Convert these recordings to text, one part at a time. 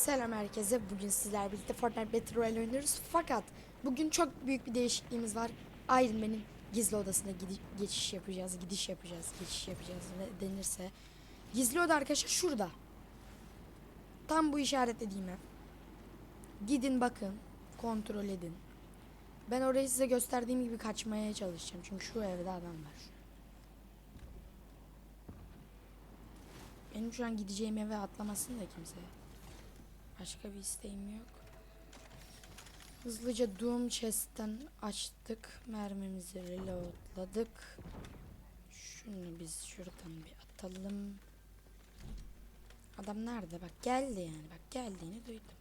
Selam herkese. Bugün sizler birlikte Fortnite Battle Royale oynuyoruz. Fakat bugün çok büyük bir değişikliğimiz var. Iron Man'in gizli odasına geçiş yapacağız, gidiş yapacağız, geçiş yapacağız ne denirse. Gizli oda arkadaşlar şurada. Tam bu işaretlediğim ev. Gidin bakın, kontrol edin. Ben orayı size gösterdiğim gibi kaçmaya çalışacağım. Çünkü şu evde adam var. Benim şu an gideceğim eve atlamasın da kimse. Başka bir isteğim yok. Hızlıca Doom Chest'ten açtık. Mermimizi reloadladık. Şunu biz şuradan bir atalım. Adam nerede? Bak geldi yani. Bak geldiğini duydum.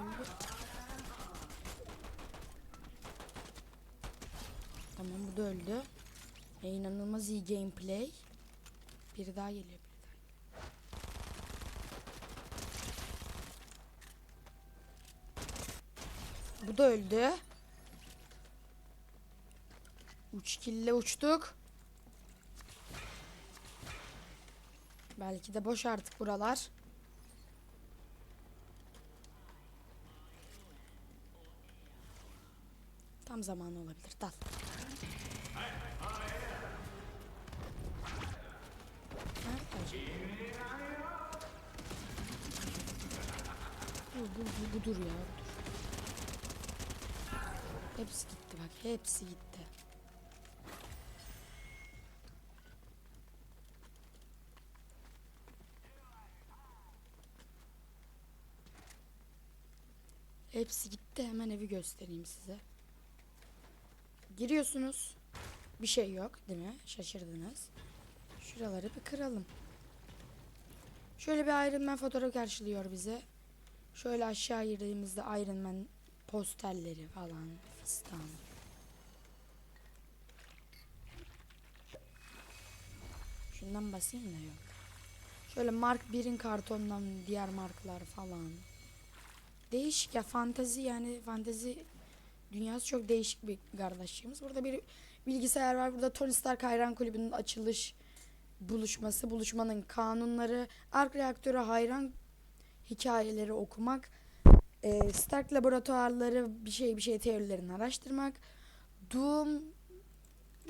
Böyle. Tamam bu da öldü. E, inanılmaz iyi gameplay. Biri daha geliyor. Bu da öldü. Uç kille uçtuk. Belki de boş artık buralar. Tam zamanı olabilir. Dal. Bu, bu, budur ya. Budur. Hepsi gitti bak. Hepsi gitti. Hepsi gitti. Hemen evi göstereyim size. Giriyorsunuz. Bir şey yok değil mi? Şaşırdınız. Şuraları bir kıralım. Şöyle bir Iron Man fotoğrafı karşılıyor bize. Şöyle aşağı girdiğimizde Iron Man posterleri falan fistan. Şundan basayım da yok. Şöyle Mark 1'in kartondan diğer markalar falan. Değişik ya fantezi yani fantezi dünyası çok değişik bir kardeşliğimiz. Burada bir bilgisayar var. Burada Tony Stark Hayran Kulübü'nün açılış buluşması, buluşmanın kanunları, ark reaktörü hayran hikayeleri okumak, e, Stark laboratuvarları bir şey bir şey teorilerini araştırmak, Doom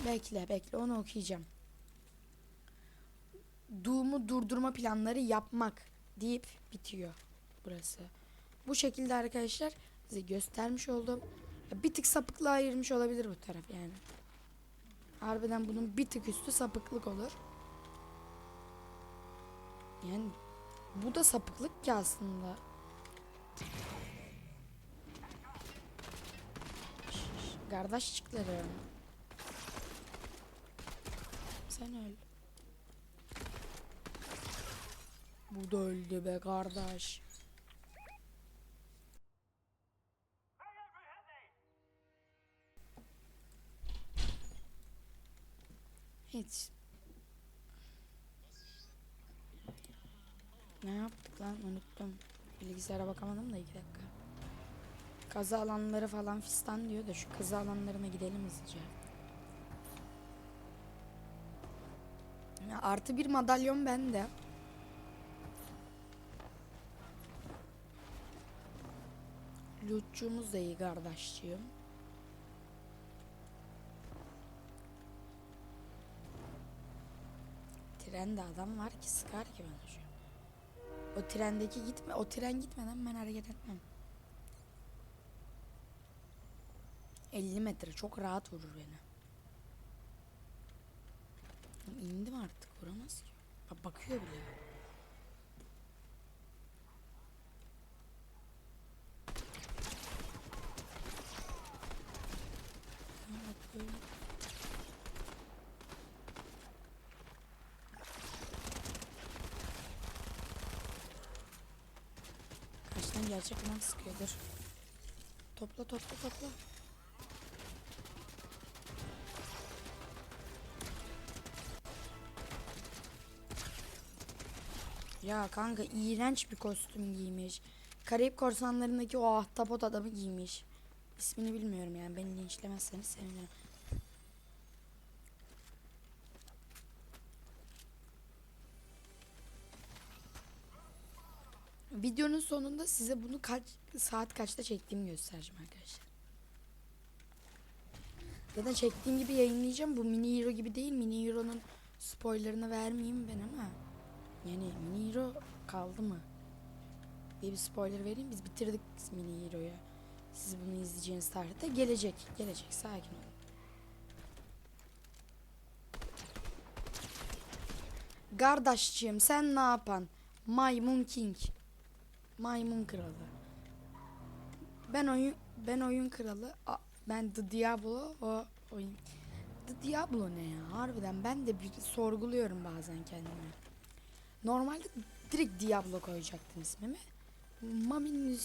bekle bekle onu okuyacağım. Doom'u durdurma planları yapmak deyip bitiyor burası. Bu şekilde arkadaşlar size göstermiş oldum. Bir tık sapıklığa ayırmış olabilir bu taraf yani. Harbiden bunun bir tık üstü sapıklık olur. Yani bu da sapıklık ki aslında. Kardeşçikleri. Sen öl. Bu da öldü be kardeş. Hiç. Ne yaptık lan unuttum. Bilgisayara bakamadım da iki dakika. Kaza alanları falan fistan diyor da şu kaza alanlarına gidelim hızlıca. Artı bir madalyon bende. Lootçumuz da iyi kardeşciğim. Trende adam var ki sıkar ki bana şu. O trendeki gitme, o tren gitmeden ben hareket etmem. 50 metre çok rahat vurur beni. İndim artık vuramaz ki. Bak bakıyor bile. Ha, bak böyle. Kaçtan gerçek adam sıkıyordur. Topla topla topla. Ya kanka iğrenç bir kostüm giymiş. Karayip korsanlarındaki o ahtapot adamı giymiş. İsmini bilmiyorum yani beni linçlemezseniz sevinirim. Videonun sonunda size bunu kaç saat kaçta çektiğimi göstereceğim arkadaşlar. Zaten çektiğim gibi yayınlayacağım. Bu mini hero gibi değil. Mini hero'nun spoilerını vermeyeyim ben ama. Yani mini hero kaldı mı? bir spoiler vereyim. Biz bitirdik mini hero'yu. Siz bunu izleyeceğiniz tarihte gelecek. Gelecek. Sakin olun. Kardeşciğim sen ne yapan? Maymun King. Maymun kralı. Ben oyun ben oyun kralı. A- Ben The Diablo o oyun. The Diablo ne ya? Harbiden ben de bir sorguluyorum bazen kendimi. Normalde direkt Diablo koyacaktım ismimi. Mami'nin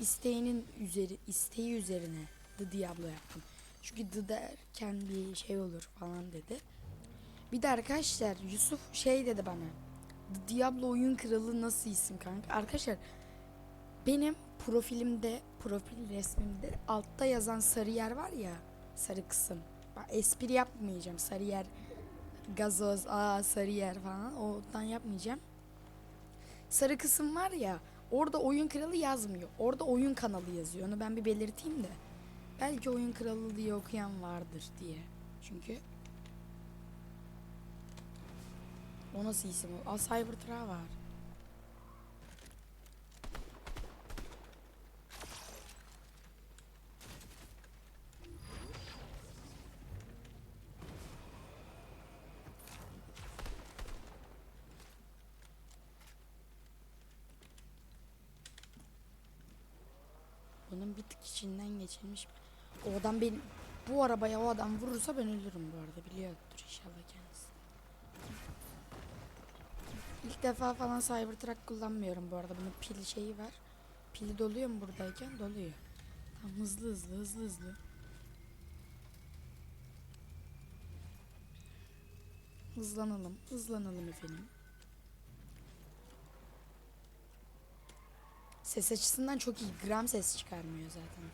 isteğinin üzeri isteği üzerine The Diablo yaptım. Çünkü The derken bir şey olur falan dedi. Bir de arkadaşlar Yusuf şey dedi bana. Diablo oyun kralı nasıl isim kanka? Arkadaşlar benim profilimde, profil resmimde altta yazan sarı yer var ya, sarı kısım. Bak espri yapmayacağım. Sarı yer gazoz, aa sarı yer falan. Ondan yapmayacağım. Sarı kısım var ya, orada oyun kralı yazmıyor. Orada oyun kanalı yazıyor. Onu ben bir belirteyim de. Belki oyun kralı diye okuyan vardır diye. Çünkü o nasıl isim? Aa Cybertruck var. Bunun bir tık içinden geçilmiş. O adam benim bu arabaya o adam vurursa ben ölürüm bu arada biliyordur inşallah kendisi. İlk defa falan Cybertruck kullanmıyorum bu arada. Bunun pil şeyi var. Pili doluyor mu buradayken? Doluyor. Tamam hızlı hızlı hızlı hızlı. Hızlanalım. Hızlanalım efendim. Ses açısından çok iyi. Gram ses çıkarmıyor zaten.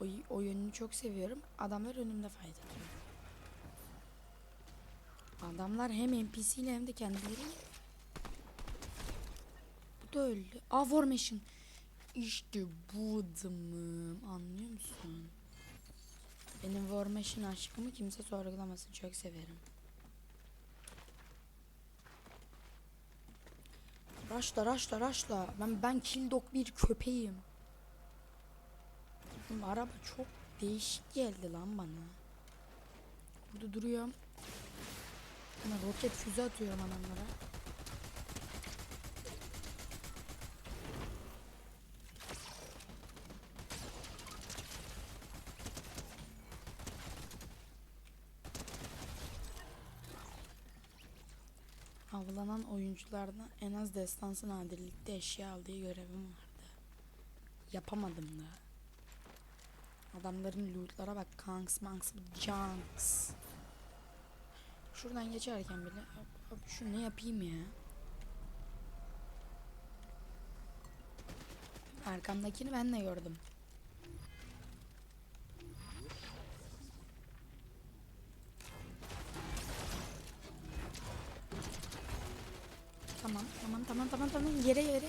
O, o yönünü çok seviyorum. Adamlar önümde fayda atıyor. Adamlar hem NPC ile hem de kendileri. Bu da öldü. Aa Formation. İşte bu adamım. Anlıyor musun? Benim Formation aşkımı kimse sorgulamasın. Çok severim. Raşla raşla raşla. Ben ben kildok bir köpeğim. Araba çok değişik geldi lan bana. Burada duruyorum. Ama roket füze atıyorum adamlara. Avlanan oyunculardan en az destansı nadirlikte eşya aldığı görevim vardı. Yapamadım da. Adamların lootlara bak. Kanks, manks, junks. Şuradan geçerken bile hop, hop, şu ne yapayım ya? Arkamdakini ben de gördüm. Tamam, tamam, tamam, tamam, tamam. Yere yere.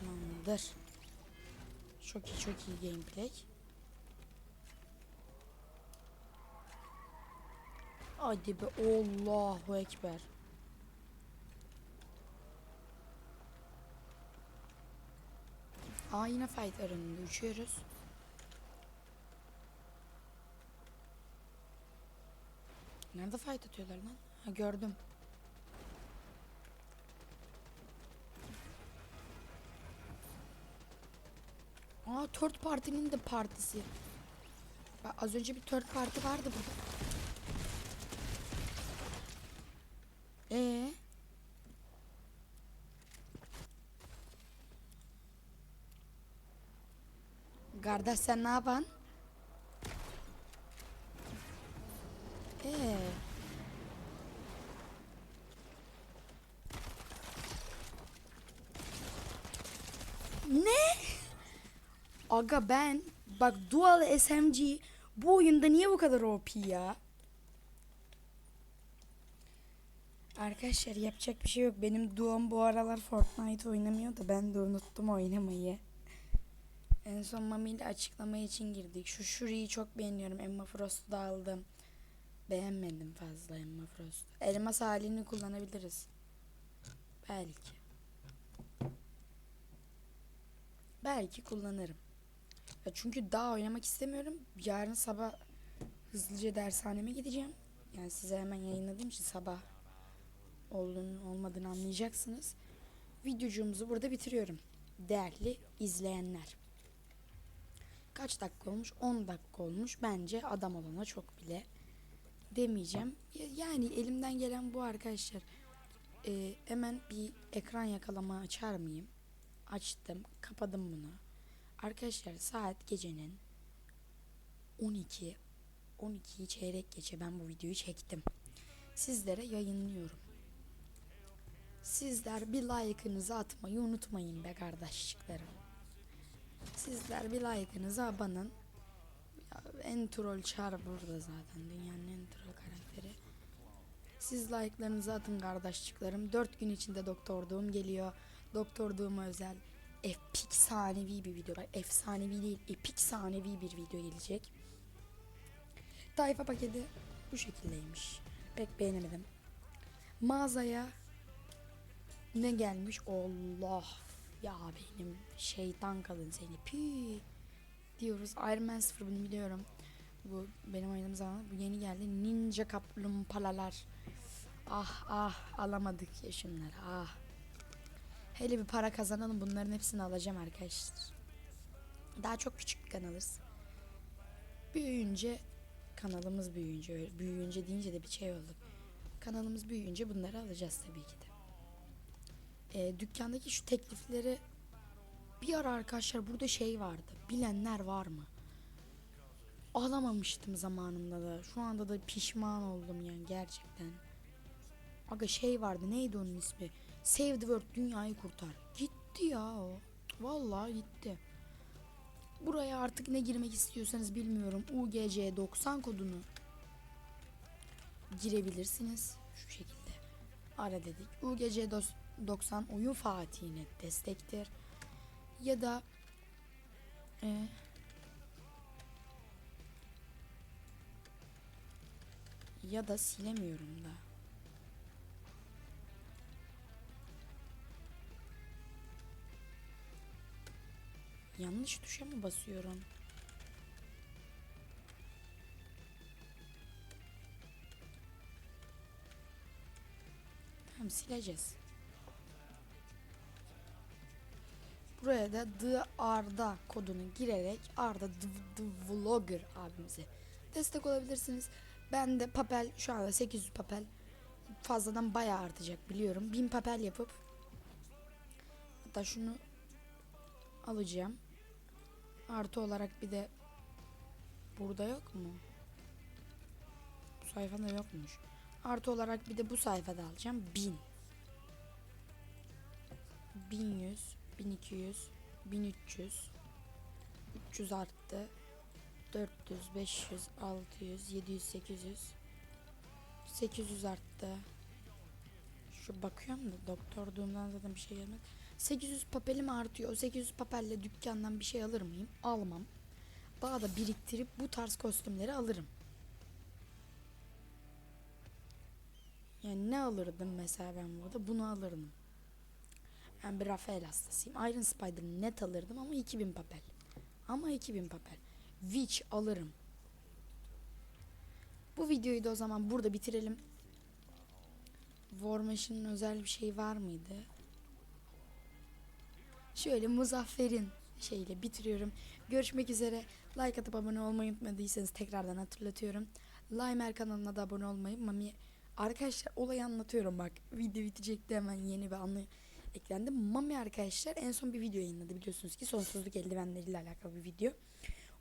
Tamamdır. Çok iyi, çok iyi gameplay. Hadi be Allahu Ekber. Aa yine fight aranında uçuyoruz. Nerede fight atıyorlar lan? Ha gördüm. Aa third party'nin de partisi. Az önce bir third party vardı burada. Ee? Kardeş sen ne yapan? Ee? Ne? Aga ben bak Dual SMG bu oyunda niye bu kadar OP ya? Arkadaşlar yapacak bir şey yok. Benim Duo'm bu aralar Fortnite oynamıyor da ben de unuttum oynamayı. En son Mami ile açıklama için girdik. Şu Shuri'yi çok beğeniyorum. Emma Frost'u da aldım. Beğenmedim fazla Emma Frost. Elmas halini kullanabiliriz. Belki. Belki kullanırım. Ya çünkü daha oynamak istemiyorum. Yarın sabah hızlıca dershaneme gideceğim. Yani size hemen yayınladığım için sabah olduğunu olmadığını anlayacaksınız. Videocuğumuzu burada bitiriyorum. Değerli izleyenler. Kaç dakika olmuş? 10 dakika olmuş. Bence adam olana çok bile demeyeceğim. Ya- Yani elimden gelen bu arkadaşlar. Ee, hemen bir ekran yakalama açar mıyım? Açtım. Kapadım bunu. Arkadaşlar saat gecenin 12 12'yi çeyrek geçe ben bu videoyu çektim. Sizlere yayınlıyorum. Sizler bir like'ınızı atmayı unutmayın be kardeşliklerim. Sizler bir like'ınızı abanın. En troll çar burada zaten. Dünyanın en troll karakteri. Siz like'larınızı atın kardeşliklerim. 4 gün içinde doktorduğum geliyor. Doktorduğuma özel epik sahnevi bir video. Bak efsanevi değil, epik sahnevi bir video gelecek. Tayfa paketi bu şekildeymiş. Pek beğenemedim. Mağazaya ne gelmiş? Allah ya benim şeytan kadın seni pi diyoruz. Iron Man 0 bunu biliyorum. Bu benim oynadığım zaman bu yeni geldi. Ninja kaplumbağalar. Ah ah alamadık ya şunları ah. Hele bir para kazanalım bunların hepsini alacağım arkadaşlar. Daha çok küçük kanalız. Büyüyünce kanalımız büyüyünce büyüyünce deyince de bir şey olduk. Kanalımız büyüyünce bunları alacağız tabii ki de. Ee, dükkandaki şu teklifleri bir ara arkadaşlar burada şey vardı. Bilenler var mı? Alamamıştım zamanında da. Şu anda da pişman oldum yani gerçekten. Aga şey vardı neydi onun ismi? Save the World dünyayı kurtar. Gitti ya o. Vallahi gitti. Buraya artık ne girmek istiyorsanız bilmiyorum. UGC 90 kodunu girebilirsiniz. Şu şekilde. Ara dedik. UGC dos- 90 oyun Fatih'ine destektir. Ya da e, ya da silemiyorum da. Yanlış tuşa mı basıyorum? Tamam sileceğiz. Buraya da The Arda kodunu girerek Arda The, The Vlogger abimize destek olabilirsiniz. Ben de papel şu anda 800 papel fazladan bayağı artacak biliyorum. 1000 papel yapıp hatta şunu alacağım. Artı olarak bir de burada yok mu? Bu sayfada yokmuş. Artı olarak bir de bu sayfada alacağım. 1000. 1100, 1200, 1300, 300 arttı. 400, 500, 600, 700, 800, 800 arttı. Şu bakıyorum da doktorduğumdan zaten bir şey gelmedi. 800 papelim artıyor. O 800 papelle dükkandan bir şey alır mıyım? Almam. Daha da biriktirip bu tarz kostümleri alırım. Yani ne alırdım mesela ben burada? Bunu alırdım. Ben bir Rafael hastasıyım. Iron Spider net alırdım ama 2000 papel. Ama 2000 papel. Witch alırım. Bu videoyu da o zaman burada bitirelim. War Machine'in özel bir şey var mıydı? Şöyle Muzaffer'in şeyle bitiriyorum. Görüşmek üzere. Like atıp abone olmayı unutmadıysanız tekrardan hatırlatıyorum. Limer kanalına da abone olmayı. Mami arkadaşlar olayı anlatıyorum bak. Video bitecekti hemen yeni bir anı eklendi. Mami arkadaşlar en son bir video yayınladı biliyorsunuz ki sonsuzluk eldivenleriyle alakalı bir video.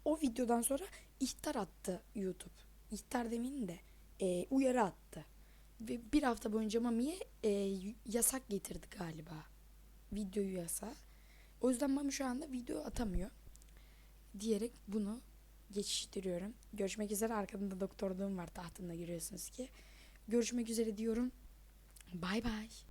O videodan sonra ihtar attı YouTube. İhtar demeyeyim de e, uyarı attı. Ve bir hafta boyunca Mami'ye e, yasak getirdi galiba. Videoyu yasa. O yüzden Mami şu anda video atamıyor. Diyerek bunu geçiştiriyorum. Görüşmek üzere. Arkamda doktorluğum var tahtımda görüyorsunuz ki. Görüşmek üzere diyorum. Bay bay.